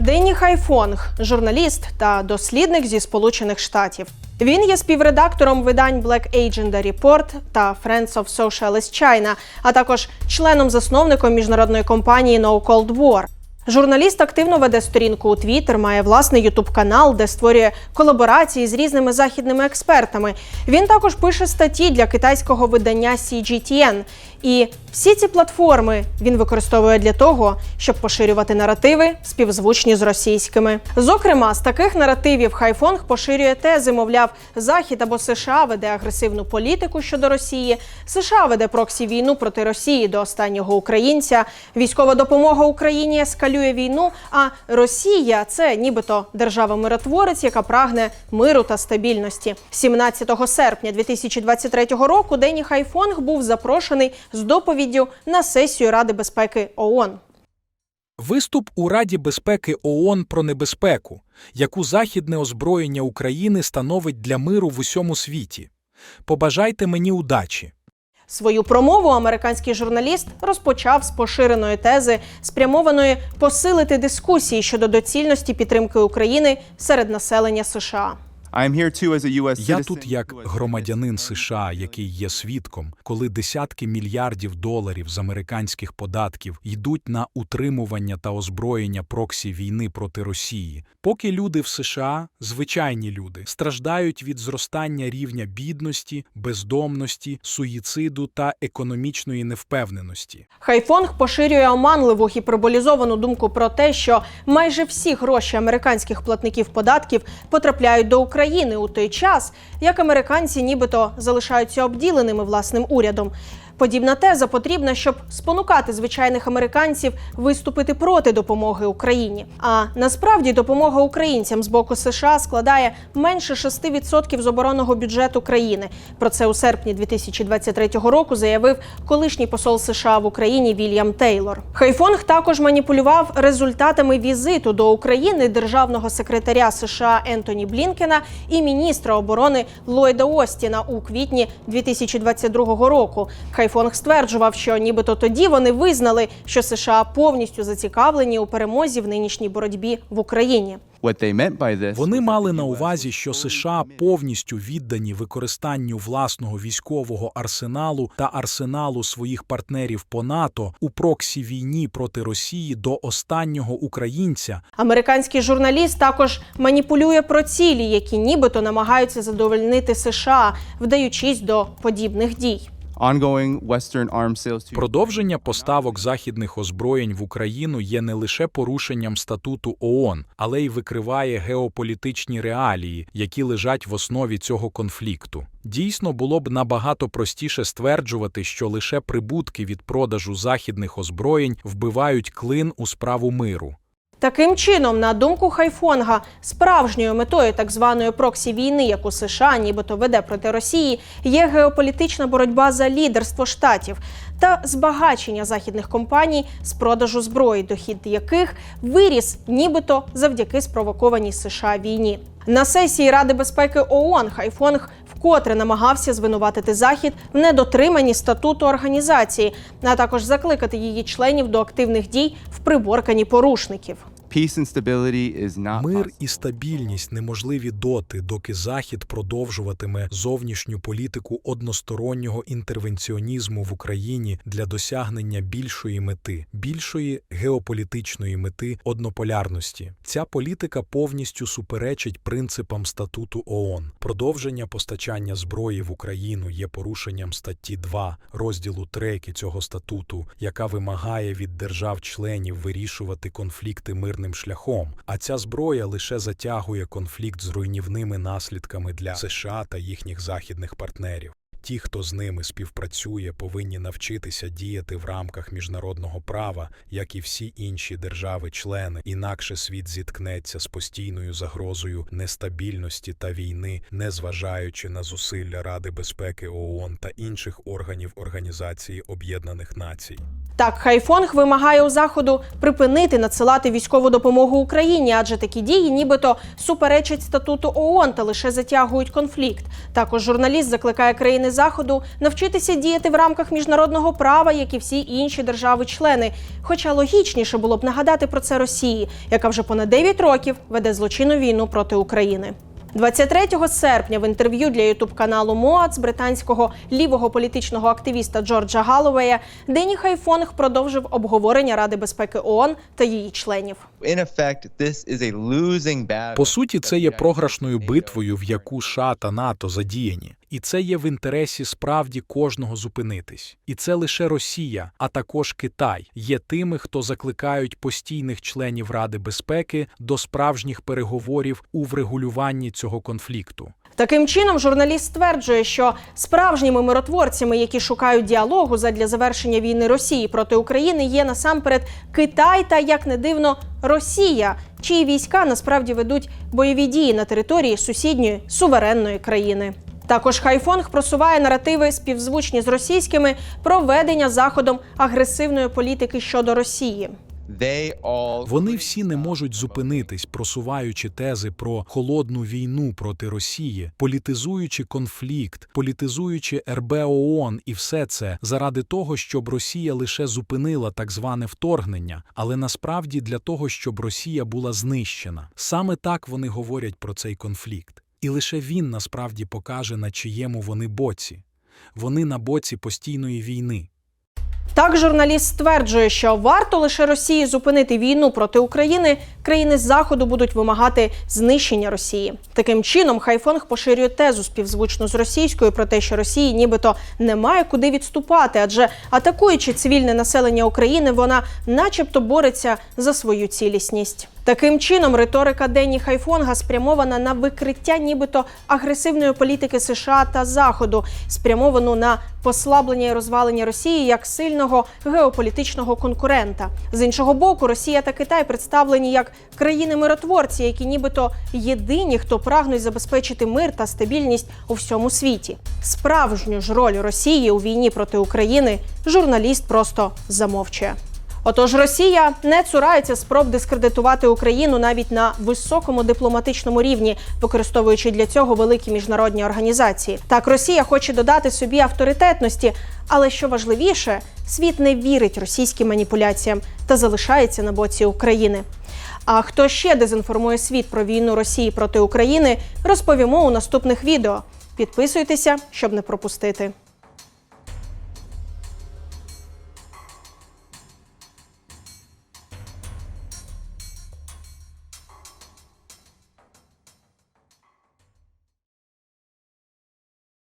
Денні Хайфонг, журналіст та дослідник зі Сполучених Штатів. Він є співредактором видань Black Agenda Report та Friends of Socialist China, а також членом-засновником міжнародної компанії No Cold War. Журналіст активно веде сторінку у Twitter, має власний ютуб канал, де створює колаборації з різними західними експертами. Він також пише статті для китайського видання CGTN. І всі ці платформи він використовує для того, щоб поширювати наративи, співзвучні з російськими. Зокрема, з таких наративів Хайфонг поширює тези, мовляв, Захід або США веде агресивну політику щодо Росії, США веде проксі війну проти Росії до останнього українця. Військова допомога Україні ескалює війну. А Росія це нібито держава-миротворець, яка прагне миру та стабільності. 17 серпня 2023 року Дені Хайфонг був запрошений з доповіддю на сесію Ради безпеки ООН. Виступ у Раді безпеки ООН про небезпеку, яку західне озброєння України становить для миру в усьому світі. Побажайте мені удачі. Свою промову американський журналіст розпочав з поширеної тези, спрямованої посилити дискусії щодо доцільності підтримки України серед населення США. I'm here too as a US Я тут як громадянин США, який є свідком, коли десятки мільярдів доларів з американських податків йдуть на утримування та озброєння проксі війни проти Росії, поки люди в США, звичайні люди, страждають від зростання рівня бідності, бездомності, суїциду та економічної невпевненості. Хайфонг поширює оманливу гіперболізовану думку про те, що майже всі гроші американських платників податків потрапляють до України у той час, як американці нібито залишаються обділеними власним урядом. Подібна теза потрібна, щоб спонукати звичайних американців виступити проти допомоги Україні. А насправді допомога українцям з боку США складає менше 6% з оборонного бюджету країни. Про це у серпні 2023 року заявив колишній посол США в Україні Вільям Тейлор. Хайфонг також маніпулював результатами візиту до України державного секретаря США Ентоні Блінкена і міністра оборони Ллойда Остіна у квітні 2022 року. Хайфонг стверджував, що нібито тоді вони визнали, що США повністю зацікавлені у перемозі в нинішній боротьбі в Україні. Вони мали на увазі, що США повністю віддані використанню власного військового арсеналу та арсеналу своїх партнерів по НАТО у проксі війні проти Росії до останнього українця, Американський журналіст також маніпулює про цілі, які нібито намагаються задовольнити США, вдаючись до подібних дій. Продовження поставок західних озброєнь в Україну є не лише порушенням статуту ООН, але й викриває геополітичні реалії, які лежать в основі цього конфлікту. Дійсно, було б набагато простіше стверджувати, що лише прибутки від продажу західних озброєнь вбивають клин у справу миру. Таким чином, на думку Хайфонга, справжньою метою так званої проксі війни, яку США нібито веде проти Росії, є геополітична боротьба за лідерство штатів та збагачення західних компаній з продажу зброї, дохід яких виріс нібито завдяки спровокованій США війні. На сесії Ради безпеки ООН Хайфонг вкотре намагався звинуватити Захід в недотриманні статуту організації, а також закликати її членів до активних дій в приборканні порушників. Мир і стабільність неможливі доти, доки Захід продовжуватиме зовнішню політику одностороннього інтервенціонізму в Україні для досягнення більшої мети, більшої геополітичної мети однополярності. Ця політика повністю суперечить принципам статуту ООН. Продовження постачання зброї в Україну є порушенням статті 2 розділу 3 цього статуту, яка вимагає від держав-членів вирішувати конфлікти мирним шляхом. А ця зброя лише затягує конфлікт з руйнівними наслідками для США та їхніх західних партнерів. Ті, хто з ними співпрацює, повинні навчитися діяти в рамках міжнародного права, як і всі інші держави-члени. Інакше світ зіткнеться з постійною загрозою нестабільності та війни, незважаючи на зусилля Ради безпеки ООН та інших органів Організації Об'єднаних Націй. Так, Хайфонг вимагає у заходу припинити надсилати військову допомогу Україні, адже такі дії, нібито суперечать статуту ООН та лише затягують конфлікт. Також журналіст закликає країни Заходу навчитися діяти в рамках міжнародного права, як і всі інші держави-члени. Хоча логічніше було б нагадати про це Росії, яка вже понад 9 років веде злочинну війну проти України. 23 серпня в інтерв'ю для ютуб каналу МОАЦ британського лівого політичного активіста Джорджа Галлоуея Дені Хайфонг продовжив обговорення Ради безпеки ООН та її членів. По суті, це є програшною битвою, в яку США та НАТО задіяні. І це є в інтересі справді кожного зупинитись. І це лише Росія, а також Китай є тими, хто закликають постійних членів Ради безпеки до справжніх переговорів у врегулюванні цього конфлікту. Таким чином, журналіст стверджує, що справжніми миротворцями, які шукають діалогу задля завершення війни Росії проти України, є насамперед Китай та, як не дивно, Росія, чиї війська насправді ведуть бойові дії на території сусідньої суверенної країни. Також Хайфонг просуває наративи співзвучні з російськими про ведення заходом агресивної політики щодо Росії. Вони всі не можуть зупинитись, просуваючи тези про холодну війну проти Росії, політизуючи конфлікт, політизуючи РБ ООН і все це заради того, щоб Росія лише зупинила так зване вторгнення, але насправді для того, щоб Росія була знищена. Саме так вони говорять про цей конфлікт. І лише він насправді покаже, на чиєму вони боці. Вони на боці постійної війни. Так, журналіст стверджує, що варто лише Росії зупинити війну проти України, країни Заходу будуть вимагати знищення Росії. Таким чином, Хайфонг поширює тезу співзвучну з російською про те, що Росії нібито немає куди відступати, адже атакуючи цивільне населення України, вона, начебто, бореться за свою цілісність. Таким чином, риторика Дені Хайфонга спрямована на викриття нібито агресивної політики США та Заходу, спрямовану на послаблення і розвалення Росії як сильного геополітичного конкурента. З іншого боку, Росія та Китай представлені як країни-миротворці, які нібито єдині, хто прагнуть забезпечити мир та стабільність у всьому світі. Справжню ж роль Росії у війні проти України журналіст просто замовчує. Отож, Росія не цурається спроб дискредитувати Україну навіть на високому дипломатичному рівні, використовуючи для цього великі міжнародні організації. Так, Росія хоче додати собі авторитетності, але що важливіше, світ не вірить російським маніпуляціям та залишається на боці України. А хто ще дезінформує світ про війну Росії проти України, розповімо у наступних відео. Підписуйтеся, щоб не пропустити.